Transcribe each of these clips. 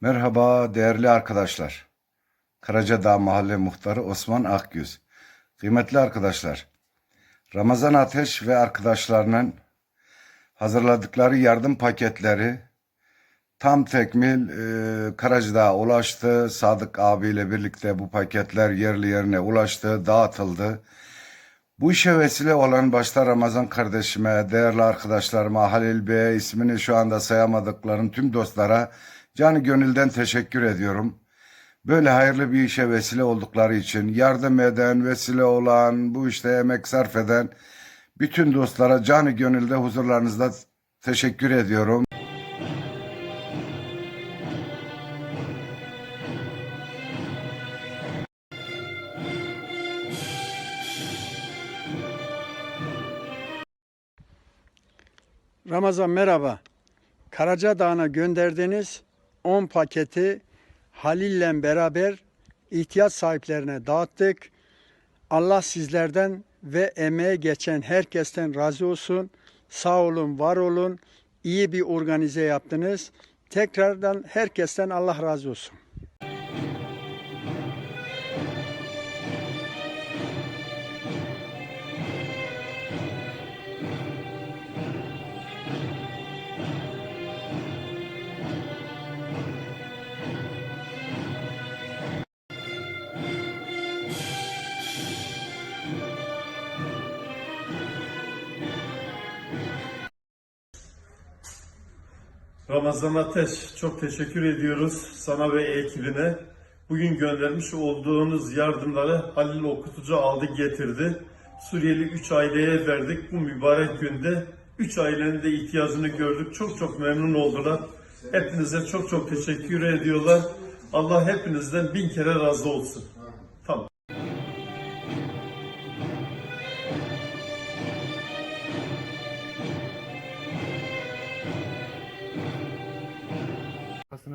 Merhaba değerli arkadaşlar. Karacadağ Mahalle Muhtarı Osman Akgüz. Kıymetli arkadaşlar, Ramazan Ateş ve arkadaşlarının hazırladıkları yardım paketleri tam tekmil e, Karacadağ'a ulaştı. Sadık abiyle birlikte bu paketler yerli yerine ulaştı, dağıtıldı. Bu işe vesile olan başta Ramazan kardeşime, değerli arkadaşlarıma, Halil Bey'e, ismini şu anda sayamadıklarım tüm dostlara canı gönülden teşekkür ediyorum. Böyle hayırlı bir işe vesile oldukları için yardım eden, vesile olan, bu işte emek sarf eden bütün dostlara canı gönülde huzurlarınızda teşekkür ediyorum. Ramazan merhaba. Karaca Dağı'na gönderdiğiniz 10 paketi Halil'le beraber ihtiyaç sahiplerine dağıttık. Allah sizlerden ve emeğe geçen herkesten razı olsun. Sağ olun, var olun. İyi bir organize yaptınız. Tekrardan herkesten Allah razı olsun. Ramazan Ateş çok teşekkür ediyoruz sana ve ekibine. Bugün göndermiş olduğunuz yardımları Halil Okutucu aldı getirdi. Suriyeli 3 aileye verdik bu mübarek günde. 3 ailenin de ihtiyacını gördük. Çok çok memnun oldular. Hepinize çok çok teşekkür ediyorlar. Allah hepinizden bin kere razı olsun.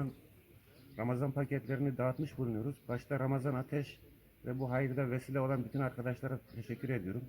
Kasının Ramazan paketlerini dağıtmış bulunuyoruz. Başta Ramazan Ateş ve bu hayırda vesile olan bütün arkadaşlara teşekkür ediyorum.